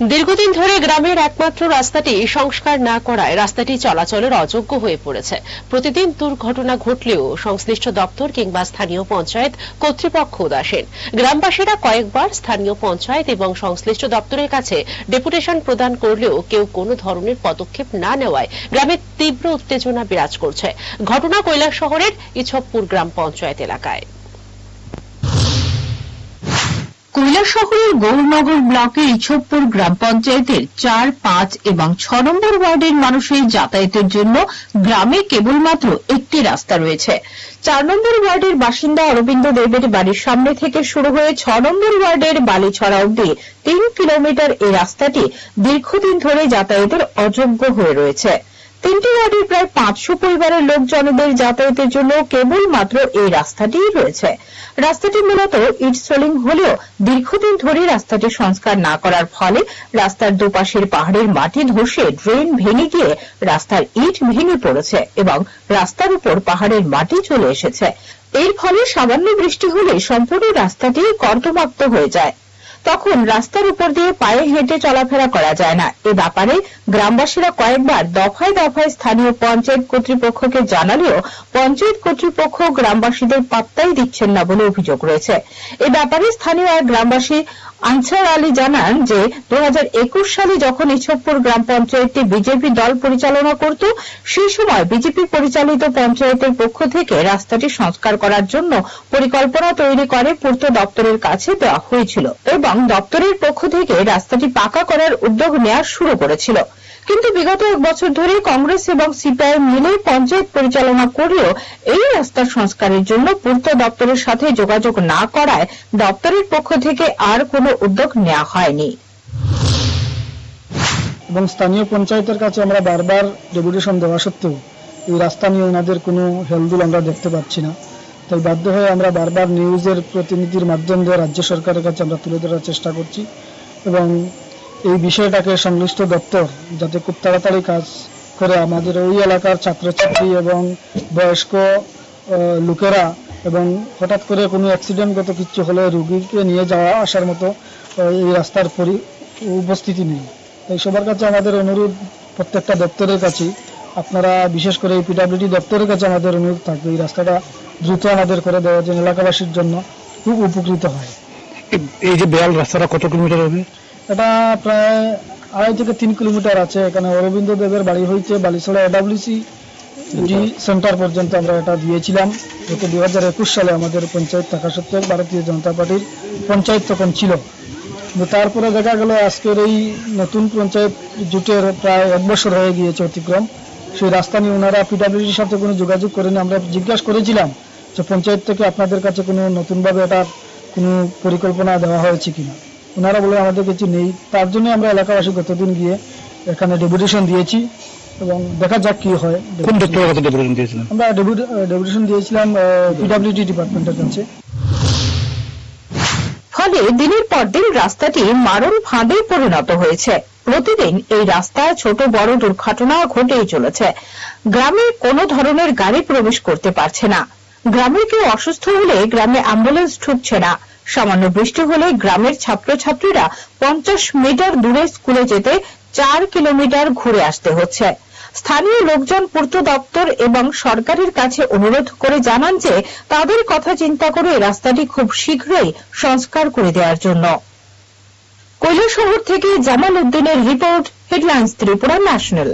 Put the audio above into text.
দীর্ঘদিন ধরে গ্রামের একমাত্র রাস্তাটি সংস্কার না করায় রাস্তাটি চলাচলের অযোগ্য হয়ে পড়েছে। প্রতিদিন দুর্ঘটনা ঘটলেও সংশ্লিষ্ট দপ্তর কিংবা স্থানীয় পঞ্চায়েত কর্তৃপক্ষ উদাসীন। গ্রামবাসীরা কয়েকবার স্থানীয় পঞ্চায়েত এবং সংশ্লিষ্ট দপ্তরের কাছে ডেপুটেশন প্রদান করলেও কেউ কোনো ধরনের পদক্ষেপ না নেওয়ায় গ্রামে তীব্র উত্তেজনা বিরাজ করছে। ঘটনা কৈলাস শহরের ইছপপুর গ্রাম পঞ্চায়েত এলাকায়। কৈলাসহরের গৌরনগর ব্লকের ইছবপুর গ্রাম পঞ্চায়েতের চার, পাঁচ এবং ছ নম্বর ওয়ার্ডের মানুষের যাতায়াতের জন্য গ্রামে কেবলমাত্র একটি রাস্তা রয়েছে। চার নম্বর ওয়ার্ডের বাসিন্দা অরবিন্দ দেবের বাড়ির সামনে থেকে শুরু হয়ে ছ নম্বর ওয়ার্ডের বালিছড়া অব্দি তিন কিলোমিটার এই রাস্তাটি দীর্ঘদিন ধরে যাতায়াতের অযোগ্য হয়ে রয়েছে। তিনটি ওয়ার্ডের প্রায় পাঁচশো পরিবারের লোকজনদের যাতায়াতের জন্য কেবলমাত্র এই রাস্তাটিই রয়েছে। রাস্তাটি মূলত ইট সোলিং হলেও দীর্ঘদিন ধরে রাস্তাটি সংস্কার না করার ফলে রাস্তার দুপাশের পাহাড়ের মাটি ধসে ড্রেন ভেঙে গিয়ে রাস্তার ইট ভেঙে পড়েছে এবং রাস্তার উপর পাহাড়ের মাটি চলে এসেছে। এর ফলে সামান্য বৃষ্টি হলে সম্পূর্ণ রাস্তাটি কর্দমাক্ত হয়ে যায়। তখন রাস্তার উপর দিয়ে পায়ে হেঁটে চলাফেরা করা যায় না। এ ব্যাপারে গ্রামবাসীরা কয়েকবার দফায় দফায় স্থানীয় পঞ্চায়েত কর্তৃপক্ষকে জানালেও পঞ্চায়েত কর্তৃপক্ষ গ্রামবাসীদের পাত্তাই দিচ্ছেন না বলে অভিযোগ রয়েছে। এ ব্যাপারে স্থানীয় এক গ্রামবাসী আনসার আলী জানান যে দু হাজার একুশ সালে যখন ইছবপুর গ্রাম পঞ্চায়েতটি বিজেপি দল পরিচালনা করত, সেই সময় বিজেপি পরিচালিত পঞ্চায়েতের পক্ষ থেকে রাস্তাটি সংস্কার করার জন্য পরিকল্পনা তৈরি করে পূর্ত দপ্তরের কাছে দেওয়া হয়েছিল। এবং দপ্তরের পক্ষ থেকে রাস্তাটি পাকা করার উদ্যোগ নেওয়া শুরু করেছিল। কিন্তু বিগত এক বছর ধরে কংগ্রেস এবং সিপিআইএম মিলে পঞ্চায়েত পরিচালনা করলেও এই রাস্তার সংস্কারের জন্য পূর্ত দপ্তরের সাথে যোগাযোগ না করায় দপ্তরের পক্ষ থেকে আর কোনো উদ্যোগ নেওয়া হয়নি। এবং স্থানীয় পঞ্চায়েতের কাছে আমরা বারবার ডেপুটেশন দেওয়া সত্ত্বেও এই রাস্তা নিয়ে ওনাদের কোনো হেলদুল আমরা দেখতে পাচ্ছি না। তাই বাধ্য হয়ে আমরা বারবার নিউজের প্রতিনিধির মাধ্যম দিয়ে রাজ্য সরকারের কাছে আমরা তুলে ধরার চেষ্টা করছি এবং এই বিষয়টাকে সংশ্লিষ্ট দপ্তর যাতে খুব তাড়াতাড়ি কাজ করে আমাদের ওই এলাকার ছাত্রছাত্রী এবং বয়স্ক লোকেরা এবং হঠাৎ করে কোনো অ্যাক্সিডেন্টগত কিছু হলে রুগীকে নিয়ে যাওয়া আসার মতো এই রাস্তার পরি, উপস্থিতি নেই। তাই সবার কাছে আমাদের অনুরোধ প্রত্যেকটা দপ্তরের কাছে আপনারা বিশেষ করে এই পিডাব্লিউডি দপ্তরের কাছে আমাদের অনুরোধ থাকবে, এই রাস্তাটা দ্রুত আমাদের করে দেওয়ার জন্য এলাকাবাসীর জন্য খুব উপকৃত হয়। এই- যে বেয়াল রাস্তাটা কত কিলোমিটার হবে? এটা প্রায় আড়াই থেকে তিন কিলোমিটার আছে। এখানে অরবিন্দ দেবের বাড়ি হইতে বালিছড়া এডাব্লিউসি জি সেন্টার পর্যন্ত আমরা এটা দিয়েছিলাম। গত দু হাজার একুশ সালে আমাদের পঞ্চায়েত থাকা সত্ত্বেও ভারতীয় জনতা পার্টির পঞ্চায়েত তখন ছিল। কিন্তু তারপরে দেখা গেল আজকের এই নতুন পঞ্চায়েত জুটের প্রায় এক বছর হয়ে গিয়েছে অতিক্রম। সেই রাস্তা নিয়ে ওনারা পিডাব্লিউডির সাথে কোনো যোগাযোগ করেনি। আমরা জিজ্ঞাসা করেছিলাম যে পঞ্চায়েত থেকে আপনাদের কাছে কোনো নতুনভাবে এটা কোনো পরিকল্পনা দেওয়া হয়েছে কিনা? ওনারা বলে আমাদের কিছু নেই। তার জন্য আমরা এলাকাবাসী গতদিন গিয়ে এখানে ডেপুটেশন দিয়েছি এবং দেখা যাক কি হয়। কোন দপ্তরের কাছে ডেপুটেশন দিয়েছিলেন? আমরা ডেপুটেশন দিয়েছিলাম পিডাব্লিউডি ডিপার্টমেন্টের কাছে। ফলে দিনের পর দিন রাস্তাটি মারণ ফাঁদে পরিণত হয়েছে। প্রতিদিন এই রাস্তায় ছোট বড় দুর্ঘটনা ঘটেই চলেছে। গ্রামে কোনো ধরনের গাড়ি প্রবেশ করতে পারছে না। গ্রামের কেউ অসুস্থ হলে গ্রামে অ্যাম্বুলেন্স ঢুকছে না। সামান্য বৃষ্টি হলে গ্রামের ছাত্রছাত্রীরা পঞ্চাশ মিটার দূরে স্কুলে যেতে চার কিলোমিটার ঘুরে আসতে হচ্ছে। স্থানীয় লোকজন পূর্ত দপ্তর এবং সরকারের কাছে অনুরোধ করে জানান যে তাদের কথা চিন্তা করে রাস্তাটি খুব শীঘ্রই সংস্কার করে দেওয়ার জন্য। কৈলাসহর থেকে জামাল উদ্দিনের রিপোর্ট হেডলাইন্স ত্রিপুরা ন্যাশনাল।